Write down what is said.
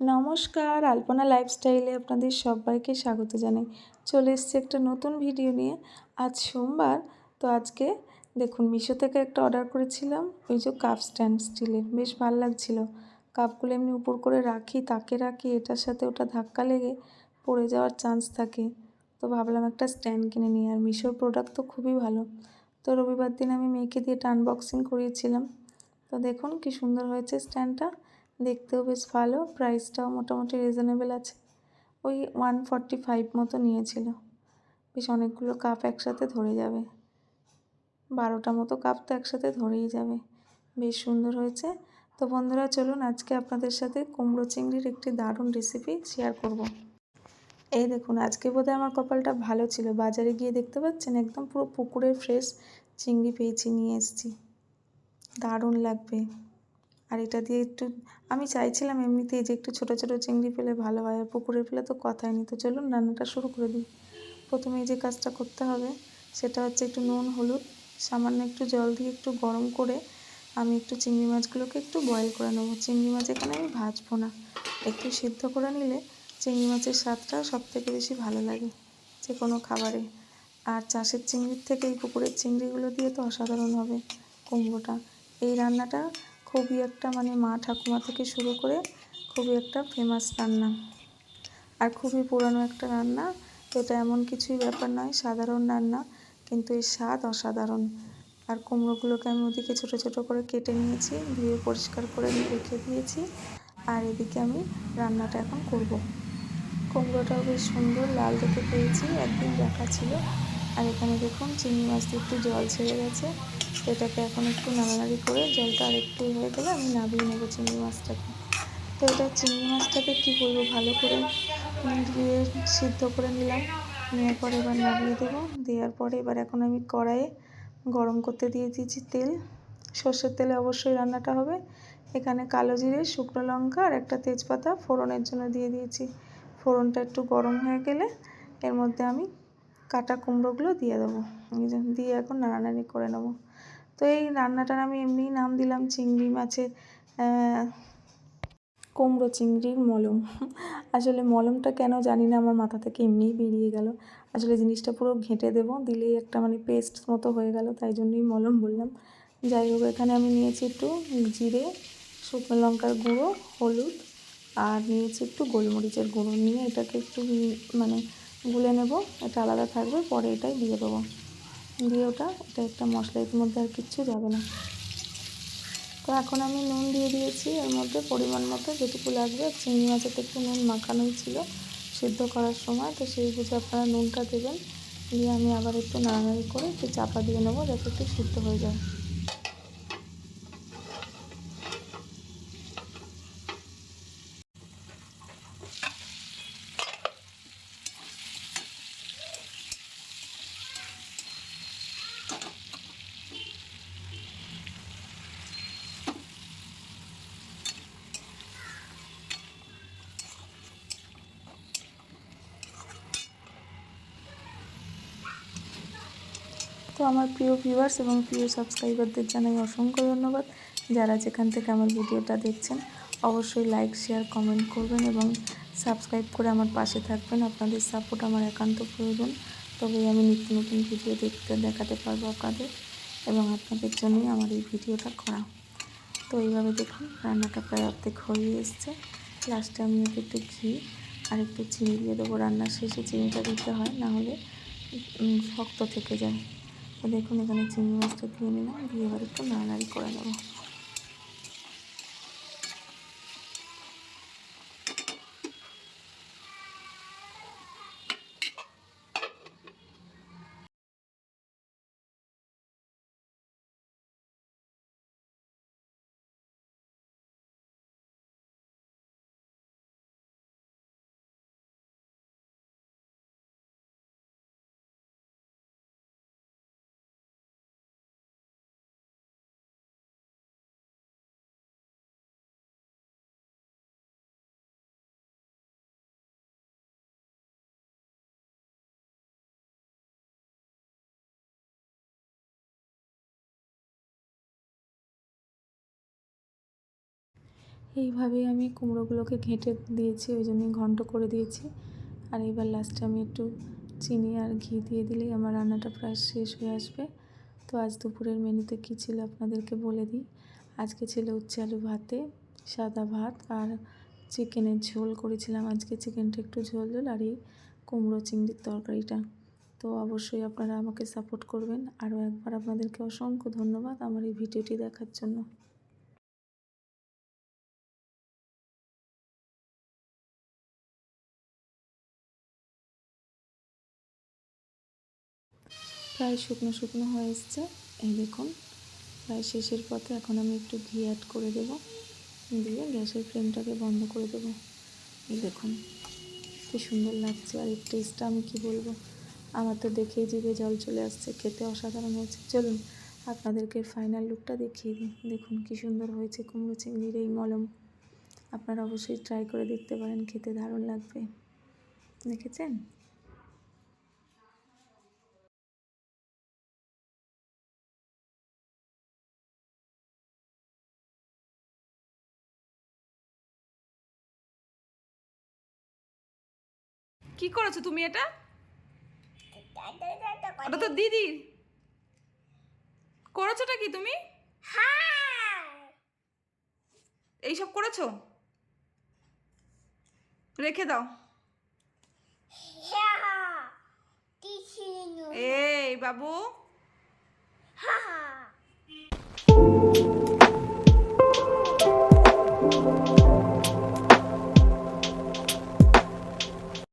নমস্কার, আলপনা লাইফস্টাইলে আপনাদের সবাইকে স্বাগত জানাই। চলে এসছি একটা নতুন ভিডিও নিয়ে। আজ সোমবার, তো আজকে দেখুন, মিশো থেকে একটা অর্ডার করেছিলাম। ওই যে কাপ স্ট্যান্ড স্টিলের বেশ ভালো লাগছিল। কাপগুলো এমনি উপর করে রাখি, তাকে রাখি, এটার সাথে ওটা ধাক্কা লেগে পড়ে যাওয়ার চান্স থাকে। তো ভাবলাম একটা স্ট্যান্ড কিনে নিই। আর মিশোর প্রোডাক্ট তো খুবই ভালো। তো রবিবার দিন আমি মেয়েকে দিয়ে এটা আনবক্সিং করিয়েছিলাম। তো দেখুন কি সুন্দর হয়েছে স্ট্যান্ডটা। দেখতেও বেশ ভালো প্রাইসটাও মোটামুটি রিজনেবল আছে। ওই ওয়ান ফর্টি ফাইভ মতো নিয়েছিল। বেশ অনেকগুলো কাপ একসাথে ধরে যাবে। বারোটা মতো কাপ তো একসাথে ধরেই যাবে। বেশ সুন্দর হয়েছে। তো বন্ধুরা, চলুন আজকে আপনাদের সাথে কুমড়ো চিংড়ির একটি দারুণ রেসিপি শেয়ার করব। এই দেখুন, আজকে বোধহয় আমার কপালটা ভালো ছিল। বাজারে গিয়ে দেখতে পাচ্ছেন, একদম পুরো পুকুরের ফ্রেশ চিংড়ি পেয়েছি, নিয়ে এসেছি। দারুণ লাগবে। আর এটা দিয়ে একটু, আমি চাইছিলাম এমনিতেই যে একটু ছোটো ছোটো চিংড়ি পেলে ভালো হয়, আর পুকুরে পেলে তো কথাই নেই। তো চলুন রান্নাটা শুরু করে দিই। প্রথমে যে কাজটা করতে হবে, সেটা হচ্ছে একটু নুন, হলুদ, সামান্য একটু জল দিয়ে একটু গরম করে আমি একটু চিংড়ি মাছগুলোকে একটু বয়েল করে নেব। চিংড়ি মাছ এখানে আমি ভাজবো না। একটু সিদ্ধ করে নিলে চিংড়ি মাছের স্বাদটা সব থেকে বেশি ভালো লাগে যে কোনো খাবারে। আর চাষের চিংড়ির থেকে এই পুকুরের চিংড়িগুলো দিয়ে তো অসাধারণ হবে কুমড়োটা। এই রান্নাটা খুবই একটা মানে মা ঠাকুমা থেকে শুরু করে খুবই একটা ফেমাস রান্না। আর খুবই পুরানো একটা রান্না তো এটা এমন কিছুই ব্যাপার নয়, সাধারণ রান্না, কিন্তু এর স্বাদ অসাধারণ। আর কুমড়োগুলোকে আমি ওদিকে ছোটো ছোটো করে কেটে নিয়েছি, ধুয়ে পরিষ্কার করে রেখে দিয়েছি। আর এদিকে আমি রান্নাটা এখন করব। কুমড়োটাও বেশ সুন্দর, লাল দেখে পেয়েছি, একদিন দেখা ছিল। আর এখানে দেখুন চিংড়ি মাছ দিয়ে একটু জল ছেড়ে গেছে। এটাকে এখন একটু নাড়ানাড়ি করে জলটা আর একটু হয়ে গেলে আমি নামিয়ে নেব চিংড়ি মাছটাকে। তো এটা চিংড়ি মাছটাকে কী করব ভালো করে ধুয়ে সিদ্ধ করে নিলাম। নেওয়ার পরে এবার নামিয়ে দেবো। দেওয়ার পরে এবার এখন আমি কড়াইয়ে গরম করতে দিয়ে দিয়েছি তেল। সর্ষের তেলে অবশ্যই রান্নাটা হবে। এখানে কালো জিরে, শুকনো লঙ্কা আর একটা তেজপাতা ফোড়নের জন্য দিয়ে দিয়েছি। ফোড়নটা একটু গরম হয়ে গেলে এর মধ্যে আমি কাটা কুমড়োগুলো দিয়ে দেবো। দিয়ে এখন নাড়ানাড়ি করে নেব। তো এই রান্নাটার আমি এমনিই নাম দিলাম চিংড়ি মাছের কুমড়ো চিংড়ির মলম। আসলে মলমটা কেন জানি না, আমার মাথা থেকে এমনিই বেরিয়ে গেল। আসলে জিনিসটা পুরো ঘেঁটে দেবো, দিলেই একটা মানে পেস্ট মতো হয়ে গেল, তাই জন্যই মলম বললাম। যাই হোক, এখানে আমি নিয়েছি একটু জিরে, শুকনো লঙ্কার গুঁড়ো, হলুদ আর নিয়েছি একটু গোলমরিচের গুঁড়ো। নিয়ে এটাকে একটু মানে গুলে নেব। এটা আলাদা থাকবে, পরে এটাই দিয়ে দেবো। দিয়ে ওটা এটা একটা মশলা এর মধ্যে আর কিচ্ছু যাবে না। তো এখন আমি নুন দিয়ে দিয়েছি। এর মধ্যে পরিমাণ মতো যেটুকু লাগবে চিংড়ি মাছের একটু নুন মাখানোই ছিল, সিদ্ধ করার সময়। তো সেই বুঝে আপনারা নুনটা দেবেন। দিয়ে আমি আবার একটু নাড়ানাড়ি করে একটু চাপা দিয়ে নেব, যাতে একটু সিদ্ধ হয়ে যায়। তো আমার প্রিয় ভিউয়ার্স এবং প্রিয় সাবস্ক্রাইবারদের জানাই অসংখ্য ধন্যবাদ। যারা যেখান থেকে আমার ভিডিওটা দেখছেন, অবশ্যই লাইক শেয়ার কমেন্ট করবেন এবং সাবস্ক্রাইব করে আমার পাশে থাকবেন। আপনাদের সাপোর্ট আমার একান্ত প্রয়োজন। তবেই আমি নিত্য নতুন ভিডিও দেখতে, দেখাতে পারব আপনাদের এবং আপনাদের জন্যই আমার এই ভিডিওটা করা। তো এইভাবে দেখুন, রান্নাটা প্রায় অর্ধেক হয়ে এসছে। লাস্টে আমি ওকে একটু ঘি আর একটু চিনি দিয়ে দেবো। রান্নার শেষে চিনিটা দিতে হয় না হলে শক্ত থেকে যায়। দেখুন এখানে চিংড়ি মাছটা দিয়ে নিলাম দিয়ে এবার একটু নাড়াড়ি করে নেব। এইভাবেই আমি কুমড়োগুলোকে ঘেঁটে দিয়েছি, ওই জন্যই ঘন্ট করে দিয়েছি। আর এবার লাস্টে আমি একটু চিনি আর ঘি দিয়ে দিলেই আমার রান্নাটা প্রায় শেষ হয়ে আসবে। তো আজ দুপুরের মেনুতে কী ছিল আপনাদেরকে বলে দিই। আজকে ছিল উচ্ছে আলু ভাতে, সাদা ভাত আর চিকেনের ঝোল করেছিলাম। আজকে চিকেনটা একটু ঝোল ঝোল আর এই কুমড়ো চিংড়ির তরকারিটা। তো অবশ্যই আপনারা আমাকে সাপোর্ট করবেন। আরও একবার আপনাদেরকে অসংখ্য ধন্যবাদ আমার এই ভিডিওটি দেখার জন্য। প্রায় শুকনো শুকনো হয়ে এসছে। এই দেখুন, প্রায় শেষের পথে এখন আমি একটু ঘি অ্যাড করে দেব। দিয়ে গ্যাসের ফ্লেমটাকে বন্ধ করে দেবো। এই দেখুন, কি সুন্দর লাগছে আর এর টেস্টটা আমি কি বলব? আমার তো দেখেই জিভে জল চলে আসছে, খেতে অসাধারণ হয়েছে। চলুন, আপনাদেরকে ফাইনাল লুকটা দেখিয়ে দিই। দেখুন, কি সুন্দর হয়েছে কুমড়ো চিংড়ির এই মলম। আপনারা অবশ্যই ট্রাই করে দেখতে পারেন, খেতে দারুণ লাগবে। দেখেছেন? কি করেছ তুমি এটা? ওটা তো দিদি। করেছোটা কি তুমি? এইসব করেছ? রেখে দাও। এই বাবু।